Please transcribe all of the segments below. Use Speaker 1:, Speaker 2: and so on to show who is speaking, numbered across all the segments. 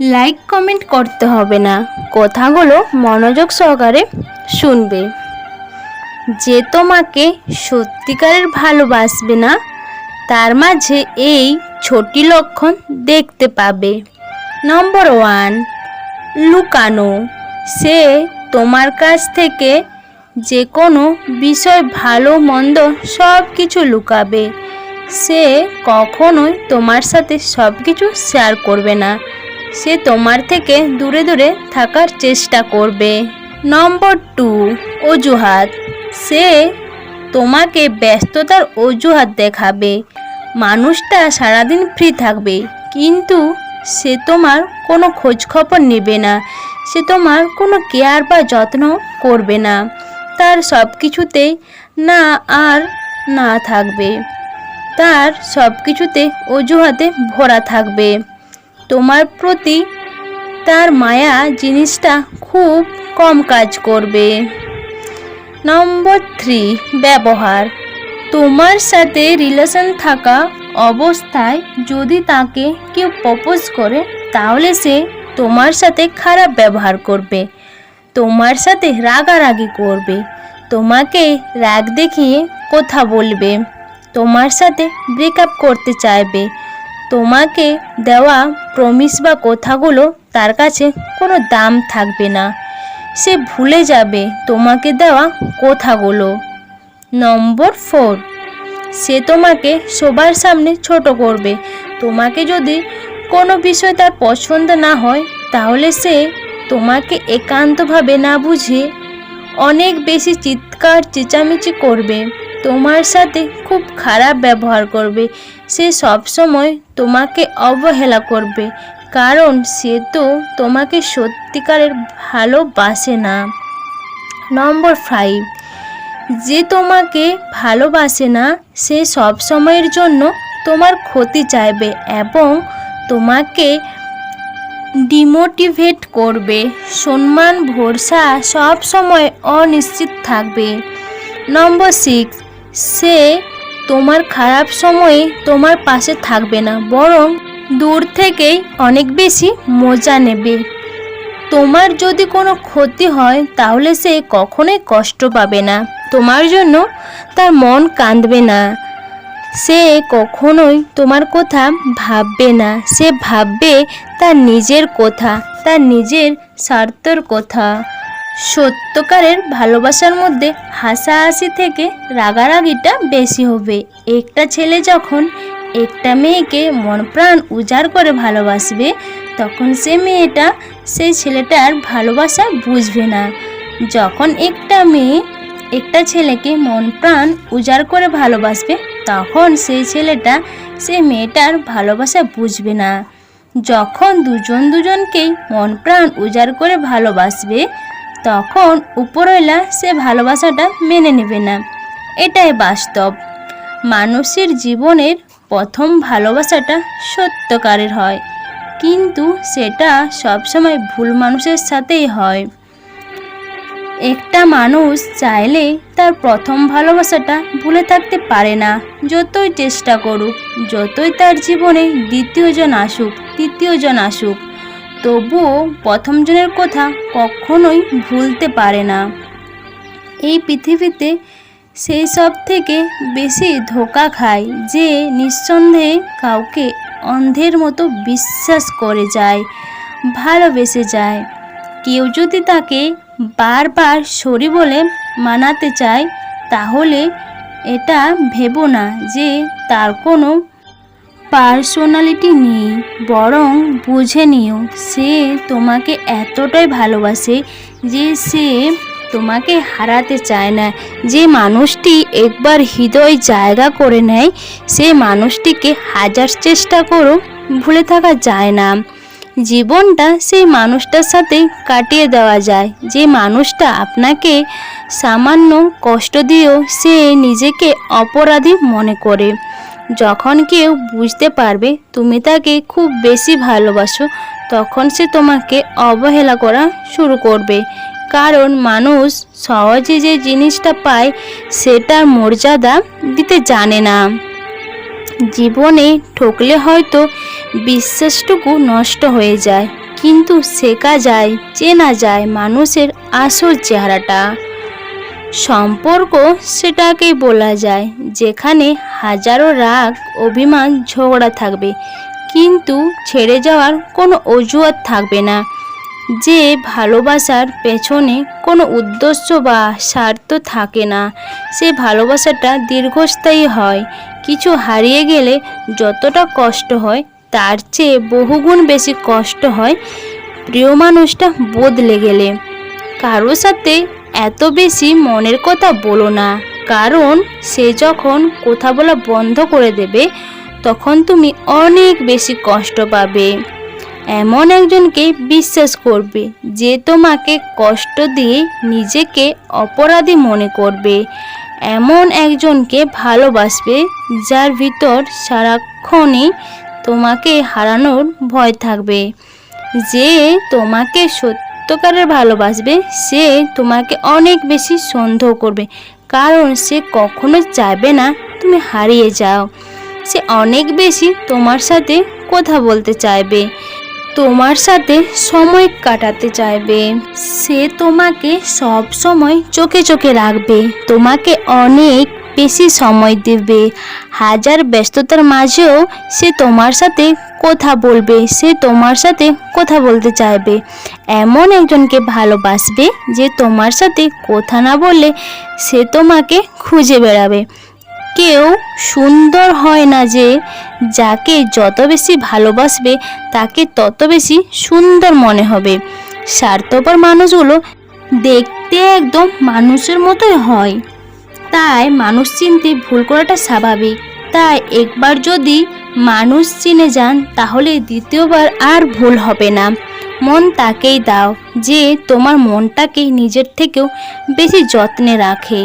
Speaker 1: Like comment করতে হবে না। কথাগুলো মনোযোগ সহকারে শুনবে। যে তোমাকে সত্যিকারের ভালোবাসবে না, তার মাঝে এই ছোটি লক্ষণ দেখতে পাবে। নম্বর ওয়ান লুকানো। সে তোমার কাছ থেকে যে কোনো বিষয় ভালো, মন্দ সব কিছু লুকাবে। সে কখনোই তোমার সাথে সব কিছু শেয়ার করবে না। সে তোমার থেকে দূরে দূরে থাকার চেষ্টা করবে। নম্বর টু, অজুহাত। সে তোমাকে ব্যস্ততার অজুহাত দেখাবে। মানুষটা সারাদিন ফ্রি থাকবে, কিন্তু সে তোমার কোনো খোঁজখবর নেবে না। সে তোমার কোনো কেয়ার বা যত্ন করবে না। তার সব কিছুতেই না আর না থাকবে। তার সব কিছুতে অজুহাতে ভরা থাকবে। তোমার প্রতি তার মায়া জিনিসটা খুব কম কাজ করবে। নম্বর থ্রি ব্যবহার। তোমার সাথে রিলেশন থাকা অবস্থায় যদি তাকে কেউ প্রপোজ করে, তাহলে সে তোমার সাথে খারাপ ব্যবহার করবে, তোমার সাথে রাগারাগি করবে, তোমাকে রাগ দেখিয়ে কথা বলবে, তোমার সাথে ব্রেকআপ করতে চাইবে তোমাকে দেওয়া প্রমিস বা কথাগুলো তার কাছে কোনো দাম থাকবে না। সে ভুলে যাবে তোমাকে দেওয়া কথাগুলো। নম্বর ফোর সে তোমাকে সবার সামনে ছোট করবে। তোমাকে যদি কোনো বিষয় তার পছন্দ না হয়, তাহলে সে তোমাকে একান্তভাবে না বুঝে অনেক বেশি চিৎকার, চেঁচামেচি করবে। তোমার সাথে খুব খারাপ ব্যবহার করবে। সে সবসময় তোমাকে অবহেলা করবে, কারণ সে তো তোমাকে সত্যিকারের ভালোবাসে না। নম্বর ফাইভ যে তোমাকে ভালোবাসে না, সে সব সময়ের জন্য তোমার ক্ষতি চাইবে এবং তোমাকে ডিমোটিভেট করবে। সম্মান, ভরসা সব সময় অনিশ্চিত থাকবে। নম্বর সিক্স সে তোমার খারাপ সময়ে তোমার পাশে থাকবে না, বরং দূর থেকেই অনেক বেশি মজা নেবে। তোমার যদি কোনো ক্ষতি হয়, তাহলে সে কখনোই কষ্ট পাবে না। তোমার জন্য তার মন কাঁদবে না। সে কখনোই তোমার কথা ভাববে না। সে ভাববে তার নিজের কথা, তার নিজের স্বার্থর কথা। সত্যকারের ভালোবাসার মধ্যে হাসাহাসি থেকে রাগারাগিটা বেশি হবে। একটা ছেলে যখন একটা মেয়েকে মন প্রাণ উজাড় করে ভালোবাসবে, তখন সে মেয়েটা সেই ছেলেটার ভালোবাসা বুঝবে না। যখন একটা মেয়ে একটা ছেলেকে মন প্রাণ উজাড় করে ভালোবাসবে, তখন সেই ছেলেটা সেই মেয়েটার ভালোবাসা বুঝবে না। যখন দুজন দুজনকেই মন প্রাণ উজাড় করে ভালোবাসবে তখন উপরওয়ালা সে ভালোবাসাটা মেনে নেবে না। এটাই বাস্তব। মানুষের জীবনের প্রথম ভালোবাসাটা সত্যকারের হয়, কিন্তু সেটা সবসময় ভুল মানুষের সাথেই হয়। একটা মানুষ চাইলে তার প্রথম ভালোবাসাটা ভুলে থাকতে পারে না, যতই চেষ্টা করুক, যতই তার জীবনে দ্বিতীয়জন আসুক, তৃতীয়জন আসুক। তবুও প্রথমজনের কথা কখনোই ভুলতে পারে না। এই পৃথিবীতে সেই সব থেকে বেশি ধোকা খায় যে নিঃসন্দেহে কাউকে অন্ধের মতো বিশ্বাস করে যায়, ভালোবেসে যায়। কেউ যদি তাকে বারবার সরি বলে মানাতে চায়, তাহলে এটা ভেবো না যে তার কোনো পার্সোনালিটি নেই, বরং বুঝে নিও, সে তোমাকে এতটাই ভালোবাসে যে সে তোমাকে হারাতে চায় না। যে মানুষটি একবার হৃদয় জায়গা করে নেয়, সে মানুষটিকে হাজার চেষ্টা করো ভুলে থাকা যায় না। জীবনটা সেই মানুষটার সাথে কাটিয়ে দেওয়া যায়। যে মানুষটা আপনাকে সামান্য কষ্ট দিয়েও সে নিজেকে অপরাধী মনে করে। যখন কেউ বুঝতে পারবে তুমি তাকে খুব বেশি ভালোবাসো, তখন সে তোমাকে অবহেলা করা শুরু করবে। কারণ মানুষ সহজে যে জিনিসটা পায়, সেটার মর্যাদা দিতে জানে না। জীবনে ঠকলে হয়তো বিশ্বাসটুকু নষ্ট হয়ে যায়, কিন্তু শেখা যায়, চেনা যায় মানুষের আসল চেহারাটা। সম্পর্ক সেটাকেই বলা যায়, যেখানে হাজারো রাগ, অভিমান, ঝগড়া থাকবে। কিন্তু ছেড়ে যাওয়ার কোনো অজুহাত থাকবে না। যে ভালোবাসার পেছনে কোনো উদ্দেশ্য বা স্বার্থ থাকে না, সে ভালোবাসাটা দীর্ঘস্থায়ী হয়। কিছু হারিয়ে গেলে যতটা কষ্ট হয়, তার চেয়ে বহুগুণ বেশি কষ্ট হয় প্রিয় মানুষটা বদলে গেলে। কারও সাথে এত বেশি মনের কথা বলো না। কারণ সে যখন কথা বলা বন্ধ করে দেবে, তখন তুমি অনেক বেশি কষ্ট পাবে। এমন একজনকে বিশ্বাস করবে যে তোমাকে কষ্ট দিয়ে নিজেকে অপরাধী মনে করবে। এমন একজনকে ভালোবাসবে যার ভিতর সারাক্ষণই তোমাকে হারানোর ভয় থাকবে। যে তোমাকে সত্যকারের ভালোবাসবে, সে তোমাকে অনেক বেশি সন্দেহ করবে। কারণ সে কখনো চাইবে না তুমি হারিয়ে যাও। সে অনেক বেশি তোমার সাথে কথা বলতে চাইবে, তোমার সাথে সময় কাটাতে চাইবে। সে তোমাকে সব সময় চোখে চোখে রাখবে, তোমাকে অনেক বেশি সময় দেবে। হাজার ব্যস্ততার মাঝেও সে তোমার সাথে কথা বলবে, সে তোমার সাথে কথা বলতে চাইবে। এমন একজনকে ভালোবাসবে যে তোমার সাথে কথা না বললে সে তোমাকে খুঁজে বেড়াবে। কেউ সুন্দর হয় না যে যাকে যত বেশি ভালোবাসবে তাকে তত বেশি সুন্দর মনে হবে। স্বার্থপর মানুষগুলো দেখতে একদম মানুষের মতোই হয়। তাই মানুষ চিনতে ভুল করাটা স্বাভাবিক। তাই একবার যদি মানুষ চিনে যান, তাহলে দ্বিতীয়বার আর ভুল হবে না। মন তাকেই দাও, যে তোমার মনটাকে নিজের থেকেও বেশি যত্নে রাখে।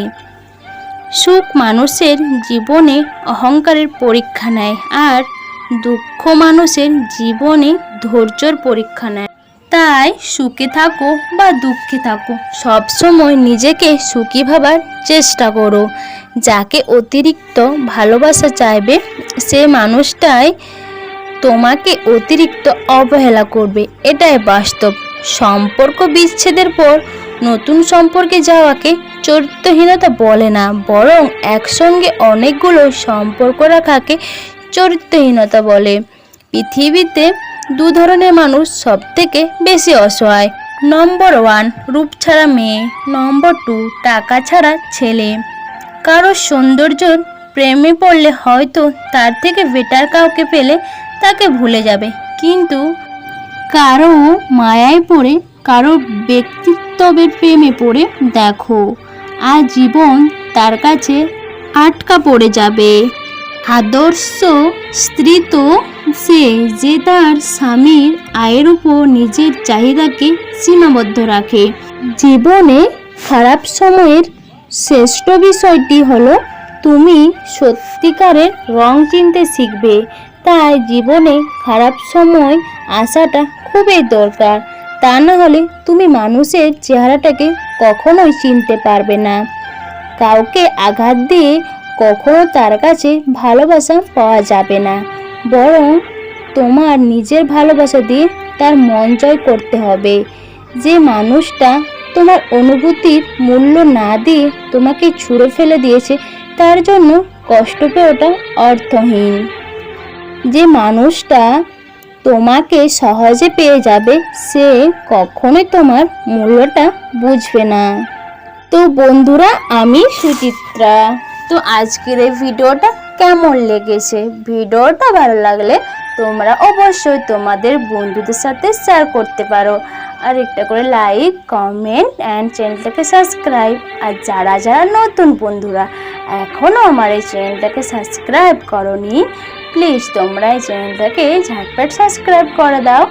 Speaker 1: সুখ মানুষের জীবনে অহংকারের পরীক্ষা নেয়, আর দুঃখ মানুষের জীবনে ধৈর্যর পরীক্ষা নেয়। তাই সুখে থাকো বা দুঃখে থাকো। সবসময় নিজেকে সুখী ভাবার চেষ্টা করো। যাকে অতিরিক্ত ভালোবাসা চাইবে, সে মানুষটাই তোমাকে অতিরিক্ত অবহেলা করবে। এটাই বাস্তব। সম্পর্ক বিচ্ছেদের পর নতুন সম্পর্কে যাওয়াকে চরিত্রহীনতা বলে না, বরং একসঙ্গে অনেকগুলো সম্পর্ক রাখাকে চরিত্রহীনতা বলে। পৃথিবীতে দু ধরনের মানুষ সব থেকে বেশি অসহায়। নম্বর ওয়ান রূপ ছাড়া মেয়ে। নম্বর টু, টাকা ছাড়া ছেলে। কারও সৌন্দর্যর প্রেমে পড়লে হয়তো তার থেকে বেটার কাউকে পেলে তাকে ভুলে যাবে। কিন্তু কারও মায়ায় পড়ে কারও ব্যক্তিত্বের প্রেমে পড়ে, দেখো আর জীবন তার কাছে আটকা পড়ে যাবে। আদর্শ স্ত্রী তো সে যে তার স্বামীর আয়ের উপর নিজের চাহিদাকে সীমাবদ্ধ রাখে। জীবনে খারাপ সময়ের শ্রেষ্ঠ বিষয়টি হলো, তুমি সত্যিকারের রং চিনতে শিখবে। তাই জীবনে খারাপ সময় আসাটা খুবই দরকার। তা না হলে তুমি মানুষের চেহারাটাকে কখনোই চিনতে পারবে না। কাউকে আঘাত দিয়ে কখনো তার কাছে ভালোবাসা পাওয়া যাবে না। বরং তোমার নিজের ভালোবাসা দিয়ে তার মন জয় করতে হবে। যে মানুষটা তোমার অনুভূতির মূল্য না দিয়ে তোমাকে ছুঁড়ে ফেলে দিয়েছে, তার জন্য কষ্ট পেয়েওটা অর্থহীন। যে মানুষটা তোমাকে সহজে পেয়ে যাবে, সে কখনোই তোমার মূল্যটা বুঝবে না। তো বন্ধুরা, আমি সুচিত্রা। তো আজকের এই ভিডিওটা কেমন লেগেছে? ভিডিওটা ভালো লাগলে তোমরা অবশ্যই তোমাদের বন্ধুদের সাথে শেয়ার করতে পারো। আর একটা করে লাইক কমেন্ট অ্যান্ড চ্যানেলটাকে সাবস্ক্রাইব আর যারা যারা নতুন বন্ধুরা এখনও আমার এই চ্যানেলটাকে সাবস্ক্রাইব করনি প্লিজ তোমরা এই চ্যানেলটাকে ঝটপট সাবস্ক্রাইব করে দাও।